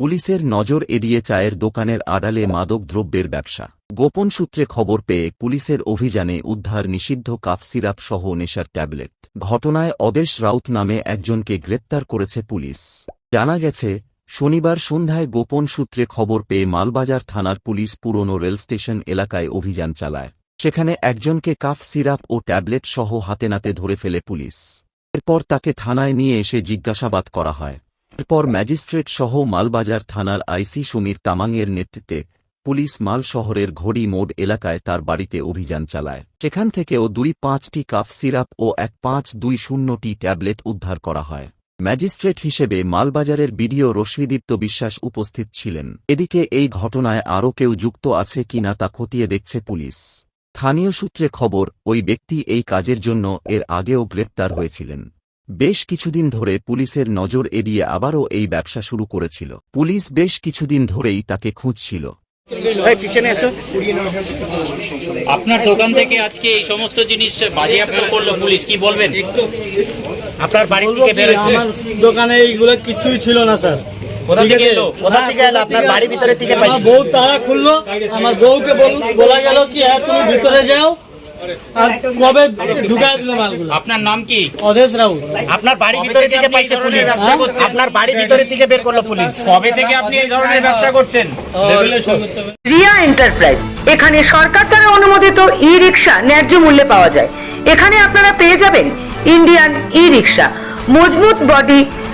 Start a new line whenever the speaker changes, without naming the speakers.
পুলিশের নজর এড়িয়ে চায়ের দোকানের আড়ালে মাদক দ্রব্যের ব্যবসা। গোপন সূত্রে খবর পেয়ে পুলিশের অভিযানে উদ্ধার নিষিদ্ধ কাফ সিরাপ সহ নেশার ট্যাবলেট। ঘটনায় অদেশ রাউত নামে একজনকে গ্রেপ্তার করেছে পুলিশ। জানা গেছে, শনিবার সন্ধ্যায় গোপন সূত্রে খবর পেয়ে মালবাজার থানার পুলিশ পুরনো রেল স্টেশন এলাকায় অভিযান চালায়। সেখানে একজনকে কাফ সিরাপ ও ট্যাবলেট সহ হাতে নাতে ধরে ফেলে পুলিশ। এরপর তাকে থানায় নিয়ে এসে জিজ্ঞাসাবাদ করা হয়। এরপর ম্যাজিস্ট্রেট সহ মালবাজার থানার আইসি সমীর তামাংয়ের নেতৃত্বে পুলিশ মাল শহরের ঘড়ি মোড় এলাকায় তার বাড়িতে অভিযান চালায়। সেখান থেকেও দুই পাঁচটি কাফ সিরাপ ও এক পাঁচ দুই শূন্যটি ট্যাবলেট উদ্ধার করা হয়। ম্যাজিস্ট্রেট হিসেবে মালবাজারের বিডিও রশ্মিদীপ্ত বিশ্বাস উপস্থিত ছিলেন। এদিকে এই ঘটনায় আরও কেউ যুক্ত আছে কিনা তা খতিয়ে দেখছে পুলিশ। স্থানীয় সূত্রে খবর, ওই ব্যক্তি এই কাজের জন্য এর আগেও গ্রেপ্তার হয়েছিলেন। বেশ কিছুদিন ধরে পুলিশের নজর এড়িয়ে আবারও এই ব্যবসা শুরু করেছিল পুলিশ বেশ কিছুদিন ধরেই তাকে খুঁজছিল
আপনার দোকান থেকে আজকে এই সমস্ত জিনিস বাজেয়াপ্ত করল পুলিশ কি বলবেন
আপনার বাড়ি থেকে বেরোচ্ছে
দোকানে এইগুলো কিছুই ছিল না স্যার
কোথা থেকে
আছে?
এলো?
কোথা থেকে এলো? আপনার বাড়ির ভিতরে থেকে
আমার
পাইছি।
বউ তারা খুললো আমার বউকে বলা গেল কি হ্যাঁ তুমি ভিতরে যাও কবে ঢুকাই দিল মালগুলো?
আপনার নাম কি?
অদেশ রাউত
আপনার বাড়ির ভিতরে
থেকে
থেকে পাইছে পুলিশ? আপনার বাড়ির ভিতরে থেকে বের করল পুলিশ?
কবে থেকে আপনি এই ধরনের ব্যবসা করছেন?
রিয়া এন্টারপ্রাইজ। এখানে সরকার দ্বারা অনুমোদিত ই রিক্সা ন্যায্য মূল্যে পাওয়া যায়। এখানে আপনারা পেয়ে যাবেন ইন্ডিয়ান ই রিক্সা মজবুত বডি